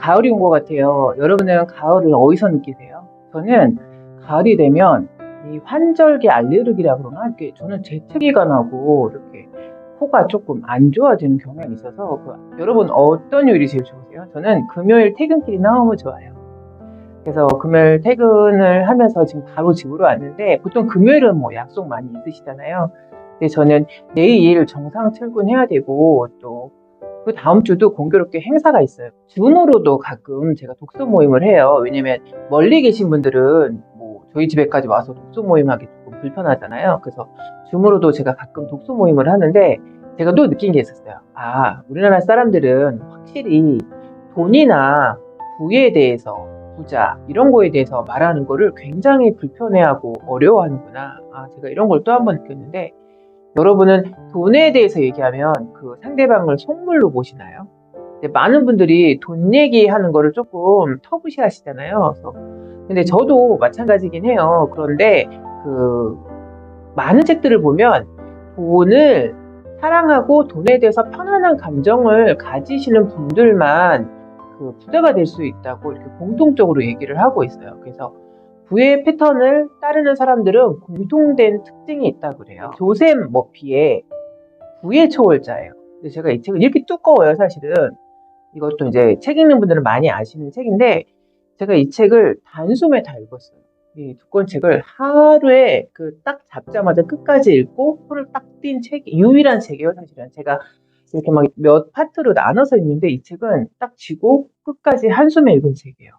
가을이 온 것 같아요. 여러분은 가을을 어디서 느끼세요? 저는 가을이 되면 이 환절기 알레르기라 그러나 이렇게 저는 재채기가 나고 이렇게 코가 조금 안 좋아지는 경향이 있어서 그, 여러분 어떤 요일이 제일 좋으세요? 저는 금요일 퇴근길이 너무 좋아요. 그래서 금요일 퇴근을 하면서 지금 바로 집으로 왔는데 보통 금요일은 뭐 약속 많이 있으시잖아요. 근데 저는 내일 정상 출근해야 되고 또 그 다음 주도 공교롭게 행사가 있어요. 줌으로도 가끔 제가 독서 모임을 해요. 왜냐면 멀리 계신 분들은 뭐 저희 집에까지 와서 독서 모임하기 조금 불편하잖아요. 그래서 줌으로도 제가 가끔 독서 모임을 하는데 제가 또 느낀 게 있었어요. 아, 우리나라 사람들은 확실히 돈이나 부에 대해서 부자 이런 거에 대해서 말하는 거를 굉장히 불편해하고 어려워하는구나. 아, 제가 이런 걸 또 한 번 느꼈는데 여러분은 돈에 대해서 얘기하면 그 상대방을 속물로 보시나요? 많은 분들이 돈 얘기하는 거를 조금 터부시 하시잖아요. 근데 저도 마찬가지긴 해요. 그런데 그 많은 책들을 보면 돈을 사랑하고 돈에 대해서 편안한 감정을 가지시는 분들만 그 부자가 될 수 있다고 이렇게 공통적으로 얘기를 하고 있어요. 그래서 부의 패턴을 따르는 사람들은 공통된 특징이 있다고 그래요. 조셉 머피의 부의 초월자예요. 근데 제가 이 책은 이렇게 두꺼워요, 사실은. 이것도 이제 책 읽는 분들은 많이 아시는 책인데, 제가 이 책을 단숨에 다 읽었어요. 이 두꺼운 책을 하루에 그 딱 잡자마자 끝까지 읽고 손을 딱띈 책이 유일한 책이에요, 사실은. 제가 이렇게 막 몇 파트로 나눠서 읽는데 이 책은 딱 쥐고 끝까지 한숨에 읽은 책이에요.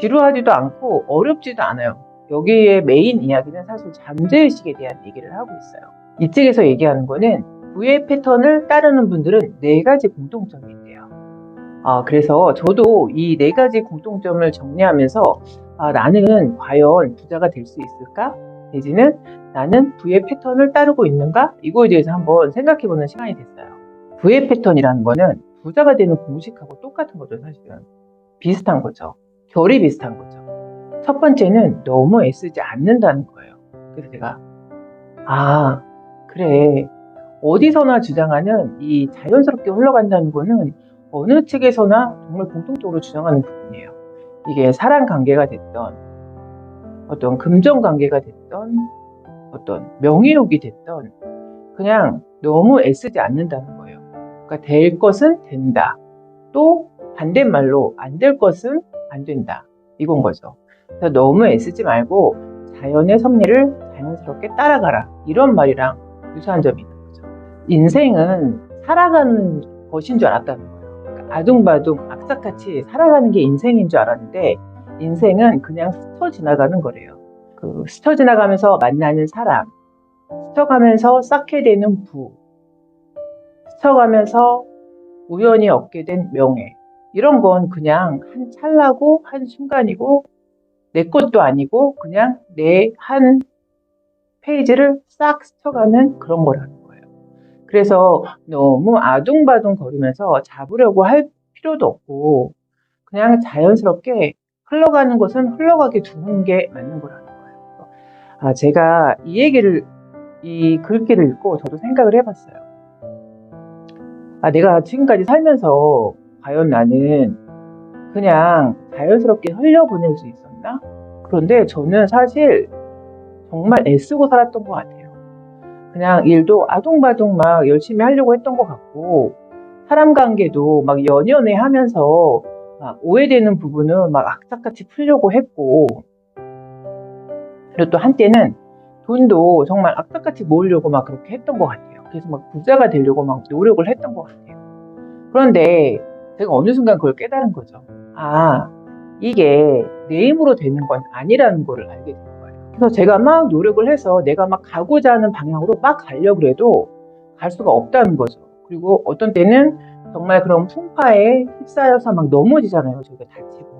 지루하지도 않고 어렵지도 않아요. 여기에 메인 이야기는 사실 잠재의식에 대한 얘기를 하고 있어요. 이 책에서 얘기하는 거는 부의 패턴을 따르는 분들은 네 가지 공통점이 있대요. 아, 그래서 저도 이 네 가지 공통점을 정리하면서 아, 나는 과연 부자가 될 수 있을까? 내지는 나는 부의 패턴을 따르고 있는가? 이거에 대해서 한번 생각해 보는 시간이 됐어요. 부의 패턴이라는 거는 부자가 되는 공식하고 똑같은 거죠, 사실은. 비슷한 거죠. 결이 비슷한 거죠. 첫 번째는 너무 애쓰지 않는다는 거예요. 그래서 제가, 아, 그래. 어디서나 주장하는 이 자연스럽게 흘러간다는 거는 어느 책에서나 정말 공통적으로 주장하는 부분이에요. 이게 사랑 관계가 됐던, 어떤 금전 관계가 됐던, 어떤 명예욕이 됐던, 그냥 너무 애쓰지 않는다는 거예요. 그러니까 될 것은 된다. 또 반대말로 안 될 것은 안 된다. 이건 거죠. 그래서 너무 애쓰지 말고 자연의 섭리를 자연스럽게 따라가라. 이런 말이랑 유사한 점이 있는 거죠. 인생은 살아가는 것인 줄 알았다는 거예요. 그러니까 아둥바둥 악착같이 살아가는 게 인생인 줄 알았는데 인생은 그냥 스쳐 지나가는 거래요. 그 스쳐 지나가면서 만나는 사람, 스쳐가면서 쌓게 되는 부, 스쳐가면서 우연히 얻게 된 명예, 이런 건 그냥 한 찰나고 한 순간이고 내 것도 아니고 그냥 내 한 페이지를 싹 스쳐가는 그런 거라는 거예요. 그래서 너무 아둥바둥 거리면서 잡으려고 할 필요도 없고 그냥 자연스럽게 흘러가는 것은 흘러가게 두는 게 맞는 거라는 거예요. 아, 제가 이 얘기를 이 글귀를 읽고 저도 생각을 해봤어요. 아, 내가 지금까지 살면서 과연 나는 그냥 자연스럽게 흘려보낼 수 있었나? 그런데 저는 사실 정말 애쓰고 살았던 것 같아요. 그냥 일도 아둥바둥 막 열심히 하려고 했던 것 같고, 사람 관계도 막 연연해 하면서 막 오해되는 부분은 막 악착같이 풀려고 했고, 그리고 또 한때는 돈도 정말 악착같이 모으려고 막 그렇게 했던 것 같아요. 그래서 막 부자가 되려고 막 노력을 했던 것 같아요. 그런데 제가 어느 순간 그걸 깨달은 거죠. 아, 이게 내 힘으로 되는 건 아니라는 거를 알게 된 거예요. 그래서 제가 막 노력을 해서 내가 막 가고자 하는 방향으로 막 가려고 해도 갈 수가 없다는 거죠. 그리고 어떤 때는 정말 그런 풍파에 휩싸여서 막 넘어지잖아요. 저희가 다치고.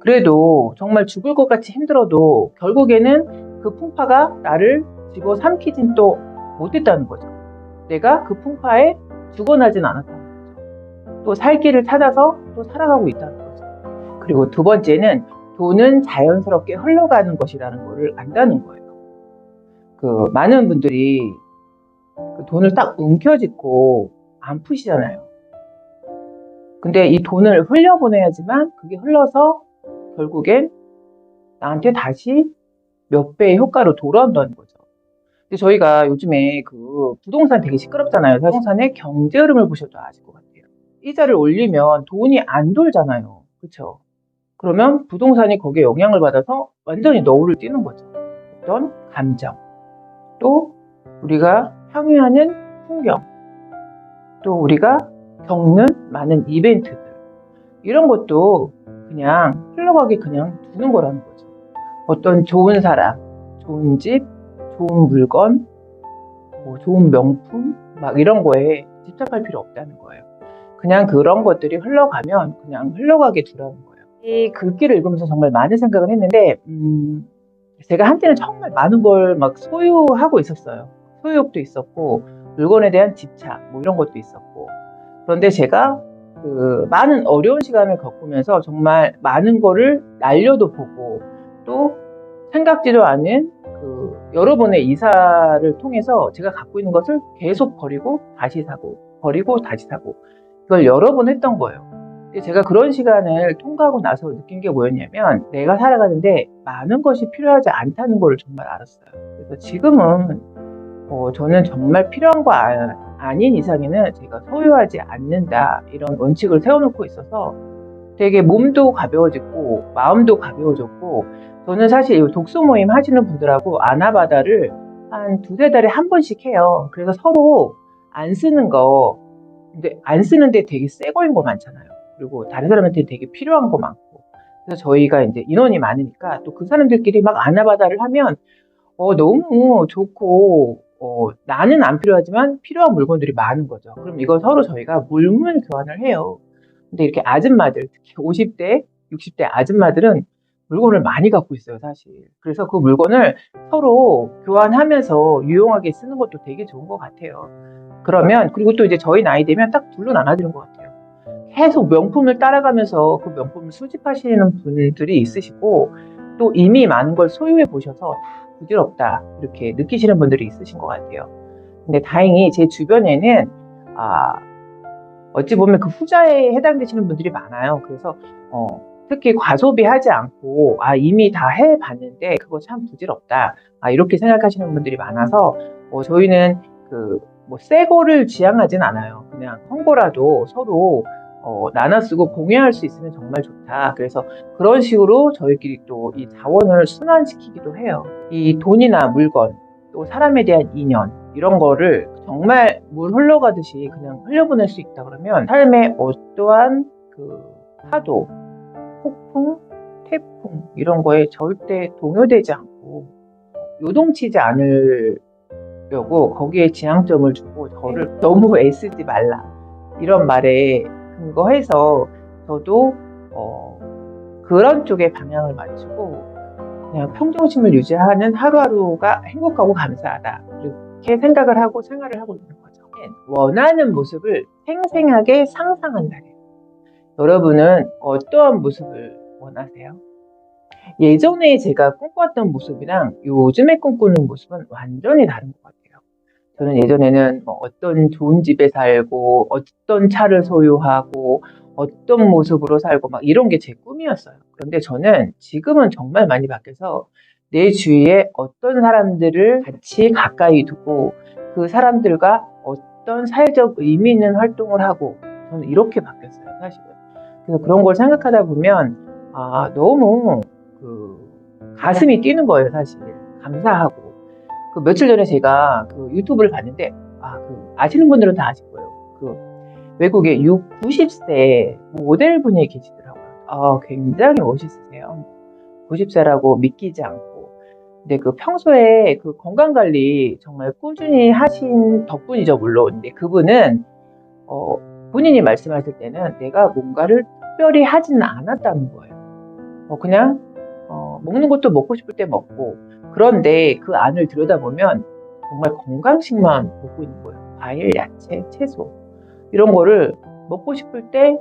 그래도 정말 죽을 것 같이 힘들어도 결국에는 그 풍파가 나를 집어 삼키진 또 못했다는 거죠. 내가 그 풍파에 죽어나진 않았다는 거죠. 또 살 길을 찾아서 또 살아가고 있다는 거죠. 그리고 두 번째는 돈은 자연스럽게 흘러가는 것이라는 것을 안다는 거예요. 그 많은 분들이 그 돈을 딱 움켜쥐고 안 푸시잖아요. 근데 이 돈을 흘려보내야지만 그게 흘러서 결국엔 나한테 다시 몇 배의 효과로 돌아온다는 거죠. 근데 저희가 요즘에 그 부동산 되게 시끄럽잖아요. 부동산의 경제 흐름을 보셔도 아실 것 같아요. 이자를 올리면 돈이 안 돌잖아요. 그렇죠? 그러면 부동산이 거기에 영향을 받아서 완전히 너울을 띄는 거죠. 어떤 감정, 또 우리가 향유하는 풍경, 또 우리가 겪는 많은 이벤트들 이런 것도 그냥 흘러가게 그냥 두는 거라는 거죠. 어떤 좋은 사람, 좋은 집, 좋은 물건, 뭐 좋은 명품 막 이런 거에 집착할 필요 없다는 거예요. 그냥 그런 것들이 흘러가면 그냥 흘러가게 두라는 거예요. 이 글귀를 읽으면서 정말 많은 생각을 했는데 음, 제가 한때는 정말 많은 걸 막 소유하고 있었어요. 소유욕도 있었고 물건에 대한 집착 뭐 이런 것도 있었고 그런데 제가 그 많은 어려운 시간을 겪으면서 정말 많은 거를 날려도 보고 또 생각지도 않은 그 여러 번의 이사를 통해서 제가 갖고 있는 것을 계속 버리고 다시 사고 버리고 다시 사고 그걸 여러 번 했던 거예요. 제가 그런 시간을 통과하고 나서 느낀 게 뭐였냐면 내가 살아가는데 많은 것이 필요하지 않다는 걸 정말 알았어요. 그래서 지금은 어, 저는 정말 필요한 거 아, 아닌 이상에는 제가 소유하지 않는다 이런 원칙을 세워놓고 있어서 되게 몸도 가벼워지고 마음도 가벼워졌고 저는 사실 이 독서 모임 하시는 분들하고 아나바다를 한 두세 달에 한 번씩 해요. 그래서 서로 안 쓰는 거 근데 안 쓰는데 되게 새 거인 거 많잖아요. 그리고 다른 사람한테 되게 필요한 거 많고. 그래서 저희가 이제 인원이 많으니까 또 그 사람들끼리 막 아나바다를 하면 어, 너무 좋고 어, 나는 안 필요하지만 필요한 물건들이 많은 거죠. 그럼 이거 서로 저희가 물물 교환을 해요. 근데 이렇게 아줌마들, 특히 50대, 60대 아줌마들은 물건을 많이 갖고 있어요, 사실. 그래서 그 물건을 서로 교환하면서 유용하게 쓰는 것도 되게 좋은 것 같아요. 그러면, 그리고 또 이제 저희 나이 되면 딱 둘로 나눠지는 것 같아요. 계속 명품을 따라가면서 그 명품을 수집하시는 분들이 있으시고, 또 이미 많은 걸 소유해 보셔서 다 부질없다, 이렇게 느끼시는 분들이 있으신 것 같아요. 근데 다행히 제 주변에는, 아, 어찌 보면 그 후자에 해당되시는 분들이 많아요. 그래서, 어, 특히 과소비하지 않고 아 이미 다 해봤는데 그거 참 부질없다. 아 이렇게 생각하시는 분들이 많아서 어, 저희는 그 뭐 새 거를 지향하진 않아요. 그냥 한 거라도 서로 어, 나눠 쓰고 공유할 수 있으면 정말 좋다. 그래서 그런 식으로 저희끼리 또 이 자원을 순환시키기도 해요. 이 돈이나 물건 또 사람에 대한 인연 이런 거를 정말 물 흘러가듯이 그냥 흘려보낼 수 있다 그러면 삶에 어떠한 그 파도 폭풍, 태풍 이런 거에 절대 동요되지 않고 요동치지 않으려고 거기에 지향점을 주고 저를 너무 애쓰지 말라 이런 말에 근거해서 저도 어, 그런 쪽에 방향을 맞추고 그냥 평정심을 유지하는 하루하루가 행복하고 감사하다 이렇게 생각을 하고 생활을 하고 있는 거죠. 원하는 모습을 생생하게 상상한다. 여러분은 어떠한 모습을 원하세요? 예전에 제가 꿈꿔왔던 모습이랑 요즘에 꿈꾸는 모습은 완전히 다른 것 같아요. 저는 예전에는 뭐 어떤 좋은 집에 살고, 어떤 차를 소유하고, 어떤 모습으로 살고, 막 이런 게 제 꿈이었어요. 그런데 저는 지금은 정말 많이 바뀌어서 내 주위에 어떤 사람들을 같이 가까이 두고, 그 사람들과 어떤 사회적 의미 있는 활동을 하고, 저는 이렇게 바뀌었어요, 사실은. 그래서 그런 걸 생각하다 보면 아 너무 그 가슴이 뛰는 거예요 사실. 감사하고. 그 며칠 전에 제가 그 유튜브를 봤는데 아 그 아시는 분들은 다 아실 거예요. 그 외국에 6, 90세 모델분이 계시더라고요. 아 굉장히 멋있으세요. 90세라고 믿기지 않고. 근데 그 평소에 그 건강 관리 정말 꾸준히 하신 덕분이죠 물론. 근데 그분은 어 본인이 말씀하실 때는 내가 뭔가를 특별히 하지는 않았다는 거예요. 어, 그냥 어, 먹는 것도 먹고 싶을 때 먹고 그런데 그 안을 들여다보면 정말 건강식만 먹고 있는 거예요. 과일, 야채, 채소 이런 거를 먹고 싶을 때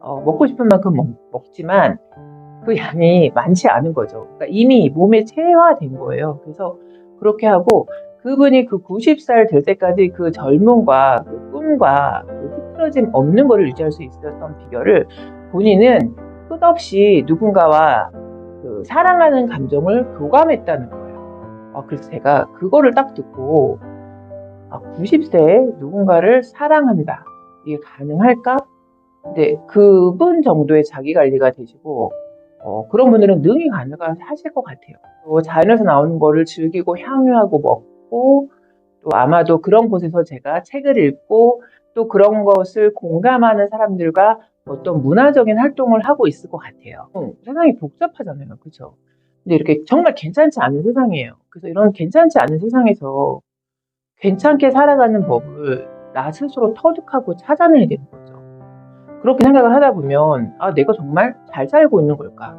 어, 먹고 싶은 만큼 먹, 지만그 양이 많지 않은 거죠. 그러니까 이미 몸에 체화된 거예요. 그래서 그렇게 하고 그분이 그 90살 될 때까지 그 젊음과 그 꿈과 그 틀어짐 없는 거를 유지할 수 있었던 비결을 본인은 끝없이 누군가와 그 사랑하는 감정을 교감했다는 거예요. 아, 그래서 제가 그거를 딱 듣고 아, 90세에 누군가를 사랑한다. 이게 가능할까? 근데 그분 정도의 자기 관리가 되시고 어, 그런 분들은 능히 가능하실 것 같아요. 또 자연에서 나오는 거를 즐기고 향유하고 먹고 또 아마도 그런 곳에서 제가 책을 읽고 또 그런 것을 공감하는 사람들과 어떤 문화적인 활동을 하고 있을 것 같아요. 음, 세상이 복잡하잖아요. 그죠? 근데 이렇게 정말 괜찮지 않은 세상이에요. 그래서 이런 괜찮지 않은 세상에서 괜찮게 살아가는 법을 나 스스로 터득하고 찾아내야 되는 거죠. 그렇게 생각을 하다 보면, 아, 내가 정말 잘 살고 있는 걸까?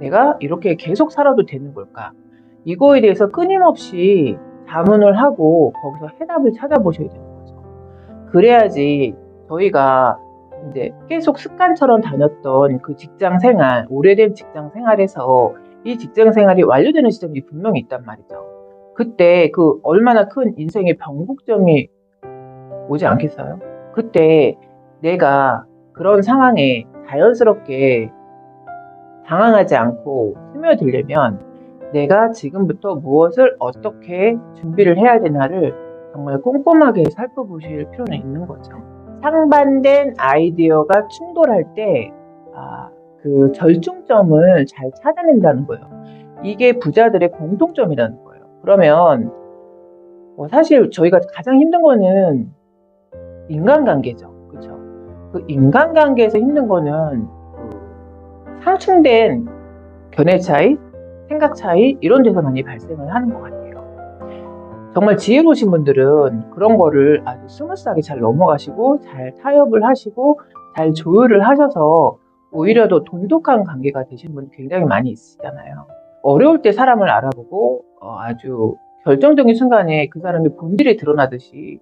내가 이렇게 계속 살아도 되는 걸까? 이거에 대해서 끊임없이 자문을 하고 거기서 해답을 찾아보셔야 되는 거죠. 그래야지 저희가 이제 계속 습관처럼 다녔던 그 직장 생활, 오래된 직장 생활에서 이 직장 생활이 완료되는 시점이 분명히 있단 말이죠. 그때 그 얼마나 큰 인생의 변곡점이 오지 않겠어요? 그때 내가 그런 상황에 자연스럽게 당황하지 않고 스며들려면 내가 지금부터 무엇을 어떻게 준비를 해야 되나를 정말 꼼꼼하게 살펴보실 필요는 있는 거죠. 상반된 아이디어가 충돌할 때, 아, 그 절충점을 잘 찾아낸다는 거예요. 이게 부자들의 공통점이라는 거예요. 그러면, 뭐 사실 저희가 가장 힘든 거는 인간관계죠. 그쵸? 그 인간관계에서 힘든 거는 그 상충된 견해 차이, 생각 차이, 이런 데서 많이 발생을 하는 것 같아요. 정말 지혜로우신 분들은 그런 거를 아주 스무스하게 잘 넘어가시고 잘 타협을 하시고 잘 조율을 하셔서 오히려 더 돈독한 관계가 되신 분 굉장히 많이 있으시잖아요. 어려울 때 사람을 알아보고 어, 아주 결정적인 순간에 그 사람의 본질이 드러나듯이